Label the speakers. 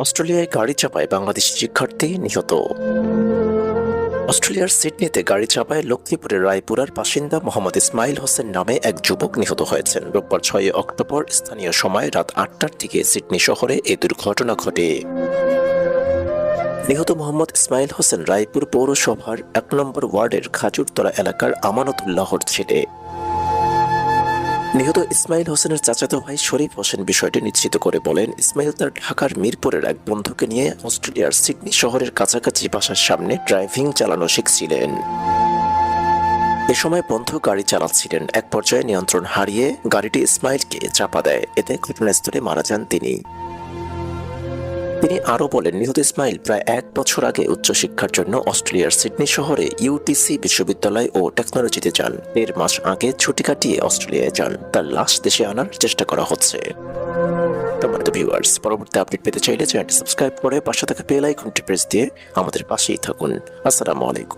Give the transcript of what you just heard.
Speaker 1: অস্ট্রেলিয়ায় গাড়ি চাপায় বাংলাদেশি শিক্ষার্থী নিহত। অস্ট্রেলিয়ার সিডনিতে গাড়ি চাপায় লক্ষ্মীপুরের রায়পুরার বাসিন্দা মোহাম্মদ ইসমাইল হোসেন নামে এক যুবক নিহত হয়েছেন। রোববার ছয় অক্টোবর স্থানীয় সময় রাত আটটার দিকে সিডনি শহরে এই দুর্ঘটনা ঘটে। নিহত মোহাম্মদ ইসমাইল হোসেন রায়পুর পৌরসভার এক নম্বর ওয়ার্ডের খাজুরতলা এলাকার আমানতুল্লাহর ছেলে। নিহত ইসমাইল হোসেনের চাচাতো ভাই শরীফ হোসেন বিষয়টি নিশ্চিত করে বলেন, ইসমাইল তার ঢাকার মিরপুরের এক বন্ধুকে নিয়ে অস্ট্রেলিয়ার সিডনি শহরের কাছাকাছি বাসার সামনে ড্রাইভিং চালানো শিখছিলেন। এ সময় বন্ধু গাড়ি চালাচ্ছিলেন। এক পর্যায়ে নিয়ন্ত্রণ হারিয়ে গাড়িটি ইসমাইলকে চাপা দেয়। এতে ঘটনাস্থলে মারা যান তিনি। তিনি আরও বলেন, নিহত ইসমাইল প্রায় এক বছর আগে উচ্চশিক্ষার জন্য অস্ট্রেলিয়ার সিডনি শহরে ইউটিসি বিশ্ববিদ্যালয় ও টেকনোলজিতে যান। দেড় মাস আগে ছুটি কাটিয়ে অস্ট্রেলিয়ায় যান। তার লাশ দেশে আনার চেষ্টা করা হচ্ছে। ভিউয়ার্স পরবর্তী আপডেট পেতে চাইলে চ্যানেলটি সাবস্ক্রাইব করে পাশে থাকা বেল আইকনটি প্রেস দিয়ে আমাদের পাশেই থাকুন। আসসালামু আলাইকুম।